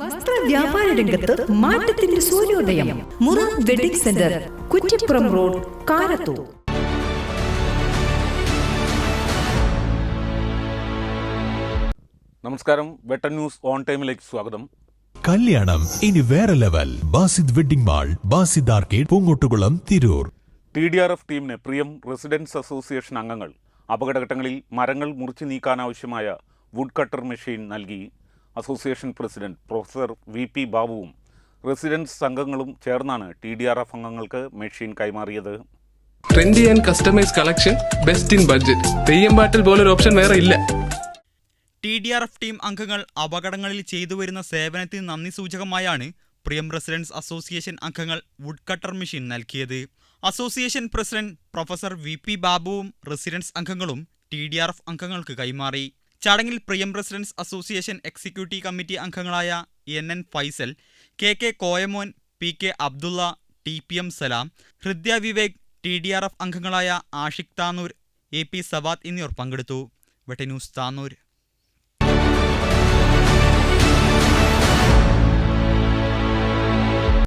വസ്ത്ര വ്യാപാര രംഗത്ത് മാറ്റത്തിന്റെ സൂര്യോദയം. മുറ wedding centre Kuttippuram road Karathur. നമസ്കാരം. വെട്ടൻ ന്യൂസ് ഓൺ ടൈമിലേക്ക് സ്വാഗതം. കല്യാണം ഇനി വേറെ level. Basid wedding mall Basid arcade Poongottukulam Tirur. T D R F ടീമിന് പ്രിയം റെസിഡൻസ് അസോസിയേഷൻ അംഗങ്ങൾ. അപകടഘട്ടങ്ങളിൽ മരങ്ങൾ മുറിച്ചു നീക്കാനാവശ്യമായ വുഡ് കട്ടർ മെഷീൻ നൽകി. Association president professor V P ബാബുവും residence സംഘങ്ങളും ചേർന്നാണ് ടി ഡി ആർ എഫ് അംഗങ്ങൾക്ക് മെഷീൻ കൈമാറിയത്. Trendy and customise collection best in budget Theyyam പാട്ടിൽ പോലൊരു ഓപ്ഷൻ വേറെ ഇല്ല. T D R F team അംഗങ്ങൾ അപകടങ്ങളിൽ ചെയ്തു വരുന്ന സേവനത്തിന് നന്ദി സൂചകമായാണ് പ്രിയം റെസിഡൻസ് അസോസിയേഷൻ അംഗങ്ങൾ വുഡ് കട്ടർ മെഷീൻ നൽകിയത്. Association president professor V P ബാബുവും residence അംഗങ്ങളും ടി ഡി ആർ എഫ് അംഗങ്ങൾക്ക് കൈമാറി. ചടങ്ങിൽ Priyam residence association executive committee അംഗങ്ങളായ N N Faisal K K Koyamon P K Abdulla T P M Salam Hridya Vivek T D R F അംഗങ്ങളായ Ashiq Tanur A P Savad എന്നിവർ പങ്കെടുത്തു. വെട്ടന്യൂസ് താനൂർ.